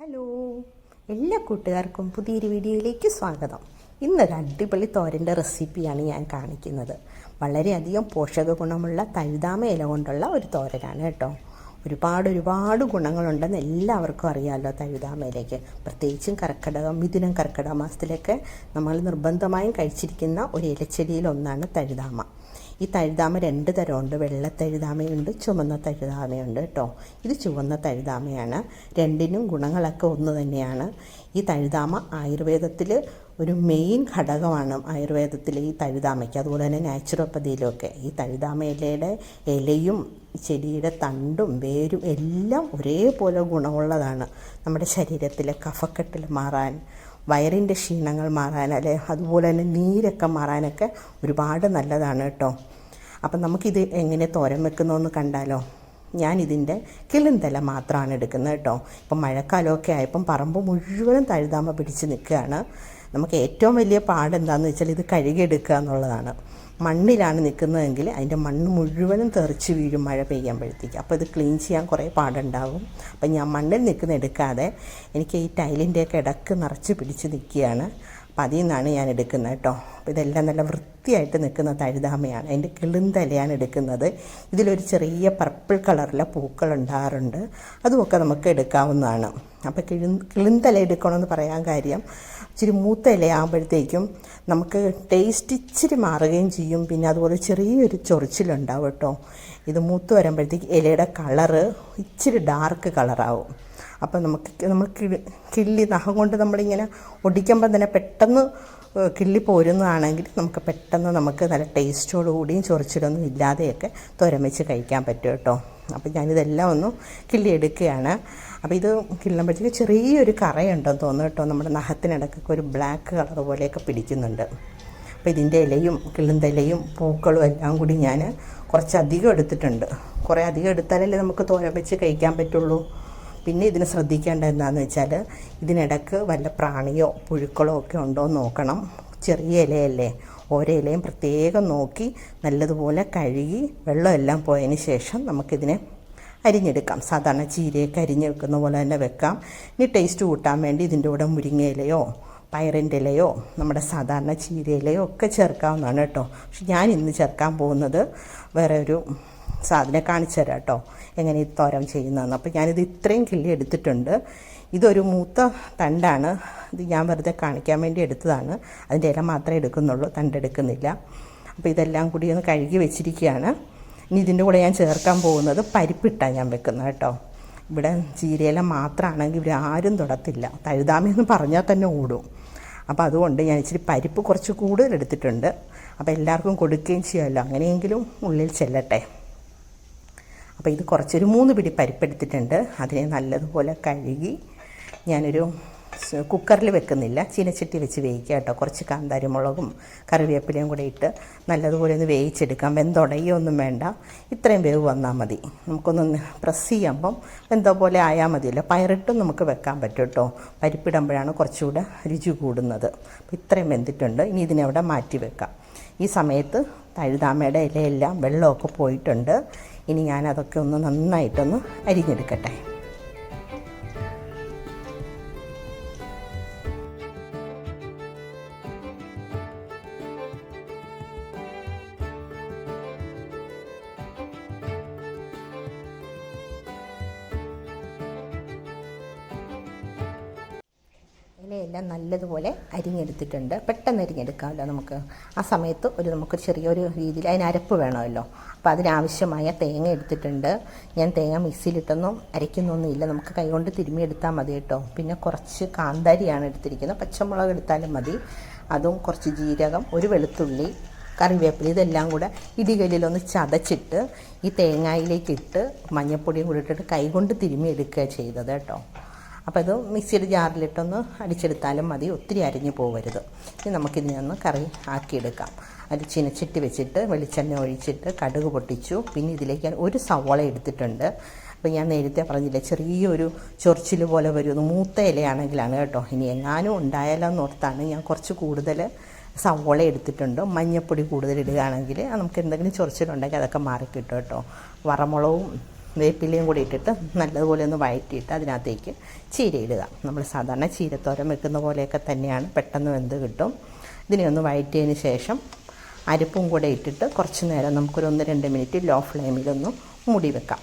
Hello എല്ലാ കൂട്ടുകാർക്കും പുതിയൊരു വീഡിയോയിലേക്ക് സ്വാഗതം. ഇന്നൊരു അടിപൊളി തോരന്റെ റെസിപ്പിയാണ് ഞാൻ കാണിക്കുന്നത്. വളരെയധികം പോഷക ഗുണമുള്ള തഴുതാമ ഇല കൊണ്ടുള്ള ഒരു തോരനാണ് കേട്ടോ. ഒരുപാട് ഒരുപാട് ഗുണങ്ങളുണ്ടെന്ന് എല്ലാവർക്കും അറിയാമല്ലോ തഴുതാമയിലേക്ക് പ്രത്യേകിച്ചും കർക്കിടകം മിഥുനം കർക്കിടക മാസത്തിലൊക്കെ നമ്മൾ നിർബന്ധമായും കഴിച്ചിരിക്കുന്ന ഒരു ഇലച്ചെടിയിലൊന്നാണ് തഴുതാമ. ഈ തഴുതാമ രണ്ട് തരമുണ്ട്. വെള്ള തഴുതാമയുണ്ട് ചുവന്ന തഴുതാമയുണ്ട് കേട്ടോ ഇത് ചുവന്ന തഴുതാമയാണ്. രണ്ടിനും ഗുണങ്ങളൊക്കെ ഒന്ന് തന്നെയാണ്. ഈ തഴുതാമ ആയുർവേദത്തിൽ ഒരു മെയിൻ ഘടകമാണ് ആയുർവേദത്തിൽ ഈ തഴുതാമയ്ക്ക്. അതുപോലെ തന്നെ നാച്ചുറോപ്പതിയിലുമൊക്കെ ഈ തഴുതാമ ഇലയുടെ ഇലയും ചെടിയുടെ തണ്ടും വേരും എല്ലാം ഒരേപോലെ ഗുണമുള്ളതാണ്. നമ്മുടെ ശരീരത്തിലെ കഫക്കെട്ടിൽ മാറാൻ വയറിന്റെ ക്ഷീണങ്ങൾ മാറാൻ അല്ലെ? അതുപോലെ തന്നെ നീരൊക്കെ മാറാനൊക്കെ ഒരുപാട് നല്ലതാണ് കേട്ടോ. അപ്പം നമുക്കിത് എങ്ങനെ തോരൻ വെക്കുന്നതെന്ന് കണ്ടാലോ? ഞാനിതിന്റെ കിളിന്തല മാത്രമാണ് എടുക്കുന്നത് കേട്ടോ. ഇപ്പം മഴക്കാലമൊക്കെ ആയപ്പം പറമ്പ് മുഴുവനും തഴുതാമ പിടിച്ച് നിൽക്കുകയാണ്. നമുക്ക് ഏറ്റവും വലിയ പാടെന്താണെന്ന് വെച്ചാൽ ഇത് കഴുകിയെടുക്കുക എന്നുള്ളതാണ്. മണ്ണിലാണ് നിൽക്കുന്നതെങ്കിൽ അതിന്റെ മണ്ണ് മുഴുവനും തെറിച്ച് വീഴും മഴ പെയ്യുമ്പോഴത്തേക്ക് അപ്പോൾ ഇത് ക്ലീൻ ചെയ്യാൻ കുറേ പാടുണ്ടാകും. അപ്പം ഞാൻ മണ്ണിൽ നിൽക്കുന്ന എടുക്കാതെ എനിക്ക് ഈ ടൈലിന്റെയൊക്കെ ഇടയ്ക്ക് നിറച്ച് പിടിച്ച് നിൽക്കുകയാണ്. അപ്പം അതിൽ നിന്നാണ് ഞാൻ എടുക്കുന്നത് കേട്ടോ. അപ്പോൾ ഇതെല്ലാം നല്ല വൃത്തിയായിട്ട് നിൽക്കുന്ന തഴുതാമയാണ്. അതിന്റെ കിളിന്തലയാണ് എടുക്കുന്നത്. ഇതിലൊരു ചെറിയ പർപ്പിൾ കളറിലെ പൂക്കൾ ഉണ്ടാകാറുണ്ട്. അതുമൊക്കെ നമുക്ക് എടുക്കാവുന്നതാണ്. അപ്പോൾ കിഴി കിളിന്തല എടുക്കണമെന്ന് പറയാൻ കാര്യം ഇച്ചിരി മൂത്ത ഇലയാകുമ്പോഴത്തേക്കും നമുക്ക് ടേസ്റ്റ് ഇച്ചിരി മാറുകയും ചെയ്യും. പിന്നെ അതുപോലെ ചെറിയൊരു ചൊറിച്ചിലുണ്ടാവും കേട്ടോ. ഇത് മൂത്ത് വരുമ്പോഴത്തേക്ക് ഇലയുടെ കളറ് ഇച്ചിരി ഡാർക്ക് കളറാവും അപ്പം നമുക്ക് നമ്മൾ കിളി കിള്ളി നഖം കൊണ്ട് നമ്മളിങ്ങനെ ഒടിക്കുമ്പോൾ തന്നെ പെട്ടെന്ന് കിള്ളി പോരുന്നതാണെങ്കിൽ നമുക്ക് പെട്ടെന്ന് നമുക്ക് നല്ല ടേസ്റ്റോടു കൂടിയും ചൊറിച്ചിലൊന്നും ഇല്ലാതെയൊക്കെ തോരൻ വെച്ച് കഴിക്കാൻ പറ്റും കേട്ടോ. അപ്പം ഞാനിതെല്ലാം ഒന്ന് കിള്ളി എടുക്കുകയാണ്. അപ്പോൾ ഇത് കിള്ളുമ്പോഴത്തേക്ക് ചെറിയൊരു കറയുണ്ടെന്ന് തോന്നുന്നു കേട്ടോ. നമ്മുടെ നഖത്തിനിടക്കൊക്കെ ഒരു ബ്ലാക്ക് കളർ പോലെയൊക്കെ പിടിക്കുന്നുണ്ട്. അപ്പോൾ ഇതിന്റെ ഇലയും കിള്ളുന്തലയും പൂക്കളും എല്ലാം കൂടി ഞാൻ കുറച്ചധികം എടുത്തിട്ടുണ്ട്. കുറേ അധികം എടുത്താലല്ലേ നമുക്ക് തോരൻ വെച്ച് കഴിക്കാൻ പറ്റുള്ളൂ. പിന്നെ ഇതിന് ശ്രദ്ധിക്കേണ്ട എന്താണെന്ന് വെച്ചാൽ ഇതിനിടക്ക് വല്ല പ്രാണിയോ പുഴുക്കളോ ഒക്കെ ഉണ്ടോ എന്ന് നോക്കണം. ചെറിയ ഇലയല്ലേ? ഓരോ ഇലയും പ്രത്യേകം നോക്കി നല്ലതുപോലെ കഴുകി വെള്ളമെല്ലാം പോയതിന് ശേഷം നമുക്കിതിനെ അരിഞ്ഞെടുക്കാം. സാധാരണ ചീരയൊക്കെ അരിഞ്ഞ് വെക്കുന്ന പോലെ തന്നെ വെക്കാം. ഇനി ടേസ്റ്റ് കൂട്ടാൻ വേണ്ടി ഇതിന്റെ കൂടെ മുരിങ്ങ ഇലയോ പയറിന്റെ ഇലയോ നമ്മുടെ സാധാരണ ചീരയിലയോ ഒക്കെ ചേർക്കാവുന്നതാണ് കേട്ടോ. പക്ഷെ ഞാൻ ഇന്ന് ചേർക്കാൻ പോകുന്നത് വേറെ ഒരു സാധനം കാണിച്ചു തരാം കേട്ടോ. എങ്ങനെ ഈ തോരം ചെയ്യുന്നതെന്ന്. അപ്പോൾ ഞാനിത് ഇത്രയും കിള്ളി എടുത്തിട്ടുണ്ട്. ഇതൊരു മൂത്ത തണ്ടാണ്. ഇത് ഞാൻ വെറുതെ കാണിക്കാൻ വേണ്ടി എടുത്തതാണ്. അതിന്റെ ഇല മാത്രമേ എടുക്കുന്നുള്ളൂ. തണ്ടെടുക്കുന്നില്ല അപ്പോൾ ഇതെല്ലാം കൂടി ഒന്ന് കഴുകി വെച്ചിരിക്കുകയാണ്. ഇനി ഇതിന്റെ കൂടെ ഞാൻ ചേർക്കാൻ പോകുന്നത് പരിപ്പിട്ടാണ് ഞാൻ വെക്കുന്നത് കേട്ടോ. ഇവിടെ ചീരയില മാത്രമാണെങ്കിൽ ഇവിടെ ആരും തൊടത്തില്ല. തഴുതാമെന്ന് പറഞ്ഞാൽ തന്നെ ഓടും. അപ്പോൾ അതുകൊണ്ട് ഞാൻ ഇച്ചിരി പരിപ്പ് കുറച്ച് കൂടുതൽ എടുത്തിട്ടുണ്ട്. അപ്പോൾ എല്ലാവർക്കും കൊടുക്കുകയും ചെയ്യാമല്ലോ അങ്ങനെയെങ്കിലും ഉള്ളിൽ ചെല്ലട്ടെ. അപ്പോൾ ഇത് കുറച്ചൊരു മൂന്ന് പിടി പരിപ്പെടുത്തിട്ടുണ്ട് അതിനെ നല്ലതുപോലെ കഴുകി ഞാനൊരു കുക്കറിൽ വെക്കുന്നില്ല. ചീനച്ചട്ടി വെച്ച് വേവിക്കുക കേട്ടോ. കുറച്ച് കാന്താരിമുളകും കറിവേപ്പിലയും കൂടെ ഇട്ട് നല്ലതുപോലെ ഒന്ന് വേവിച്ചെടുക്കാം. വെന്തുടയൊന്നും വേണ്ട. ഇത്രയും വേവ് വന്നാൽ മതി. നമുക്കൊന്ന് പ്രസ് ചെയ്യുമ്പം വെന്തോ പോലെ ആയാൽ മതിയല്ലോ. പയറിട്ടും നമുക്ക് വെക്കാൻ പറ്റും കേട്ടോ. പരിപ്പിടുമ്പോഴാണ് കുറച്ചുകൂടെ രുചി കൂടുന്നത്. ഇത്രയും വെന്തിട്ടുണ്ട്. ഇനി ഇതിനെ അവിടെ മാറ്റി വെക്കാം. ഈ സമയത്ത് തഴുതാമയുടെ ഇലയെല്ലാം വെള്ളമൊക്കെ പോയിട്ടുണ്ട്. ഇനി ഞാൻ അതൊക്കെ ഒന്ന് നന്നായിട്ടൊന്ന് അരിഞ്ഞെടുക്കട്ടെ. ഇലയെല്ലാം നല്ലതുപോലെ അരിഞ്ഞെടുത്തിട്ടുണ്ട്. പെട്ടെന്ന് അരിഞ്ഞെടുക്കാമല്ലോ നമുക്ക്. ആ സമയത്ത് ഒരു നമുക്ക് ചെറിയൊരു രീതിയിൽ അതിന് അരപ്പ് വേണമല്ലോ. അപ്പോൾ അതിനാവശ്യമായ തേങ്ങ എടുത്തിട്ടുണ്ട്. ഞാൻ തേങ്ങ മിക്സിയിലിട്ടൊന്നും അരയ്ക്കുന്നൊന്നുമില്ല നമുക്ക് കൈകൊണ്ട് തിരുമ്മി എടുത്താൽ മതി കേട്ടോ. പിന്നെ കുറച്ച് കാന്താരിയാണ് എടുത്തിരിക്കുന്നത്. പച്ചമുളക് എടുത്താലും മതി. അതും കുറച്ച് ജീരകം ഒരു വെളുത്തുള്ളി കറിവേപ്പില ഇതെല്ലാം കൂടെ ഇടികല്ലിലൊന്ന് ചതച്ചിട്ട് ഈ തേങ്ങയിലേക്ക് ഇട്ട് മഞ്ഞൾപ്പൊടിയും കൂടി ഇട്ടിട്ട് കൈകൊണ്ട് തിരുമ്മി എടുക്കുക ചെയ്തത് കേട്ടോ. അപ്പോൾ ഇത് മിക്സിയുടെ ജാറിലിട്ടൊന്ന് അടിച്ചെടുത്താലും മതി. ഒത്തിരി അരിഞ്ഞു പോകരുത് ഇനി നമുക്കിതിനെ ഒന്ന് കറി ആക്കിയെടുക്കാം. അത് ചിനച്ചിട്ട് വെച്ചിട്ട് വെളിച്ചെണ്ണ ഒഴിച്ചിട്ട് കടുക് പൊട്ടിച്ചു. പിന്നെ ഇതിലേക്ക് ഒരു സവോള എടുത്തിട്ടുണ്ട്. അപ്പോൾ ഞാൻ നേരത്തെ പറഞ്ഞില്ലേ ചെറിയൊരു ചൊറിച്ചിൽ പോലെ വരുമെന്ന് മൂത്ത ഇലയാണെങ്കിലാണ് കേട്ടോ. ഇനി എങ്ങാനും ഉണ്ടായാലോ എന്നോർത്താണ് ഞാൻ കുറച്ച് കൂടുതൽ സവോള എടുത്തിട്ടുണ്ട്. മഞ്ഞൾപ്പൊടി കൂടുതൽ ഇടുകയാണെങ്കിൽ നമുക്ക് എന്തെങ്കിലും ചൊറിച്ചിലുണ്ടെങ്കിൽ അതൊക്കെ മാറിക്കിട്ടും കേട്ടോ. വറമുളകും വേപ്പിലയും കൂടി ഇട്ടിട്ട് നല്ലതുപോലെ ഒന്ന് വഴറ്റിയിട്ട് അതിനകത്തേക്ക് ചീര ഇടുക നമ്മൾ സാധാരണ ചീരത്തോരൻ വെക്കുന്ന പോലെയൊക്കെ തന്നെയാണ്. പെട്ടെന്ന് വെന്ത് കിട്ടും. ഇതിനെ ഒന്ന് വഴറ്റിയതിന് ശേഷം അരിപ്പും കൂടെ ഇട്ടിട്ട് കുറച്ച് നേരം നമുക്കൊരു ഒന്ന് രണ്ട് മിനിറ്റ് ലോ ഫ്ലെയിമിലൊന്ന് മുടി വെക്കാം.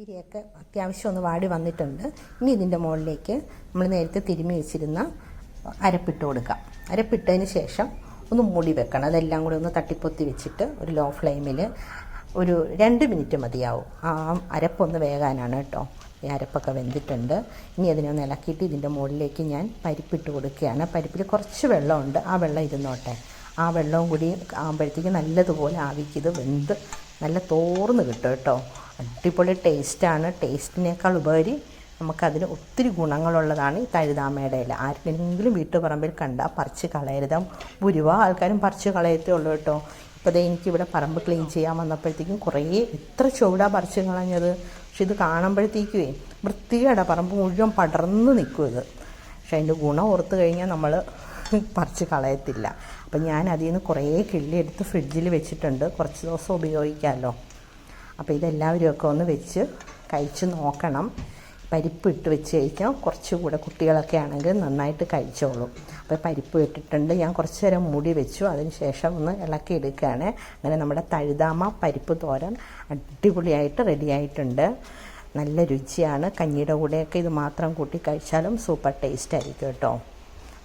ചീരയൊക്കെ അത്യാവശ്യം ഒന്ന് വാടി വന്നിട്ടുണ്ട്. ഇനി ഇതിന്റെ മുകളിലേക്ക് നമ്മൾ നേരത്തെ തിരുമ്മി വെച്ചിരുന്ന അരപ്പിട്ട് കൊടുക്കാം. അരപ്പിട്ടതിന് ശേഷം ഒന്ന് മൂടി വെക്കണം. അതെല്ലാം കൂടി ഒന്ന് തട്ടിപ്പൊത്തി വെച്ചിട്ട് ഒരു ലോ ഫ്ലെയിമിൽ ഒരു രണ്ട് മിനിറ്റ് മതിയാവും. ആ അരപ്പൊന്ന് വേകാനാണ് കേട്ടോ. ഈ അരപ്പൊക്കെ വെന്തിട്ടുണ്ട്. ഇനി അതിനെ ഒന്ന് ഇളക്കിയിട്ട് ഇതിന്റെ മുകളിലേക്ക് ഞാൻ പരിപ്പിട്ട് കൊടുക്കുകയാണ്. പരിപ്പിൽ കുറച്ച് വെള്ളമുണ്ട്. ആ വെള്ളം ഇരുന്നോട്ടെ. ആ വെള്ളവും കൂടി ആകുമ്പോഴത്തേക്ക് നല്ലതുപോലെ ആവിക്കിത് വെന്ത് നല്ല തോർന്ന് കിട്ടും കേട്ടോ. അടിപൊളി ടേസ്റ്റാണ്. ടേസ്റ്റിനേക്കാൾ ഉപരി നമുക്കതിന് ഒത്തിരി ഗുണങ്ങളുള്ളതാണ് ഈ തഴുതാമയുടെ ഇല ആർക്കെങ്കിലും വീട്ടുപറമ്പിൽ കണ്ടാൽ പറിച്ച് കളയരുത്. ഭൂരിഭാഗം ആൾക്കാരും പറിച്ച് കളയത്തേ ഉള്ളൂ കേട്ടോ. ഇപ്പോൾ ദേ എനിക്കിവിടെ പറമ്പ് ക്ലീൻ ചെയ്യാൻ വന്നപ്പോഴത്തേക്കും കുറേ എത്ര ചുവടാ പറിച്ച് കളഞ്ഞത്. പക്ഷെ ഇത് കാണുമ്പോഴത്തേക്കുവേ വൃത്തികേടാ. പറമ്പ് മുഴുവൻ പടർന്ന് നിൽക്കും ഇത്. പക്ഷെ അതിന്റെ ഗുണം ഓർത്ത് കഴിഞ്ഞാൽ നമ്മൾ പറിച്ച് കളയത്തില്ല. അപ്പം ഞാൻ അതിൽ നിന്ന് കുറേ കിള്ളി എടുത്ത് ഫ്രിഡ്ജിൽ വെച്ചിട്ടുണ്ട്. കുറച്ച് ദിവസം ഉപയോഗിക്കാമല്ലോ. അപ്പോൾ ഇതെല്ലാവരും ഒക്കെ ഒന്ന് വെച്ച് കഴിച്ച് നോക്കണം. പരിപ്പ് ഇട്ട് വെച്ച് കഴിക്കാം. കുറച്ചുകൂടെ കുട്ടികളൊക്കെ ആണെങ്കിൽ നന്നായിട്ട് കഴിച്ചോളും. അപ്പോൾ പരിപ്പ് ഇട്ടിട്ടുണ്ട്. ഞാൻ കുറച്ച് നേരം മൂടി വെച്ചു. അതിന് ശേഷം ഒന്ന് ഇളക്കി എടുക്കുകയാണ്. അങ്ങനെ നമ്മുടെ തഴുതാമ പരിപ്പ് തോരൻ അടിപൊളിയായിട്ട് റെഡിയായിട്ടുണ്ട് നല്ല രുചിയാണ്. കഞ്ഞിയുടെ കൂടെയൊക്കെ ഇത് മാത്രം കൂട്ടി കഴിച്ചാലും സൂപ്പർ ടേസ്റ്റ് ആയിരിക്കും കേട്ടോ.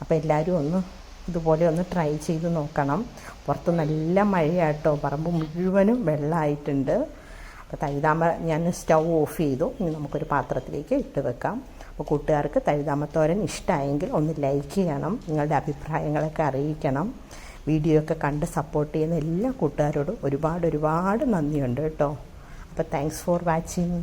അപ്പോൾ എല്ലാവരും ഒന്ന് ഇതുപോലെ ഒന്ന് ട്രൈ ചെയ്ത് നോക്കണം. പുറത്ത് നല്ല മഴയാട്ടോ. പറമ്പ് മുഴുവനും വെള്ളമായിട്ടുണ്ട്. അപ്പോൾ തഴുതാമ ഞാൻ സ്റ്റൗ ഓഫ് ചെയ്തു. ഇനി നമുക്കൊരു പാത്രത്തിലേക്ക് ഇട്ട് വെക്കാം. അപ്പോൾ കൂട്ടുകാർക്ക് തഴുതാമത്തോരൻ ഇഷ്ടമായെങ്കിൽ ഒന്ന് ലൈക്ക് ചെയ്യണം. നിങ്ങളുടെ അഭിപ്രായങ്ങളൊക്കെ അറിയിക്കണം. വീഡിയോ ഒക്കെ കണ്ട് സപ്പോർട്ട് ചെയ്യുന്ന എല്ലാ കൂട്ടുകാരോടും ഒരുപാട് ഒരുപാട് നന്ദിയുണ്ട് കേട്ടോ. അപ്പോൾ താങ്ക്സ് ഫോർ വാച്ചിങ്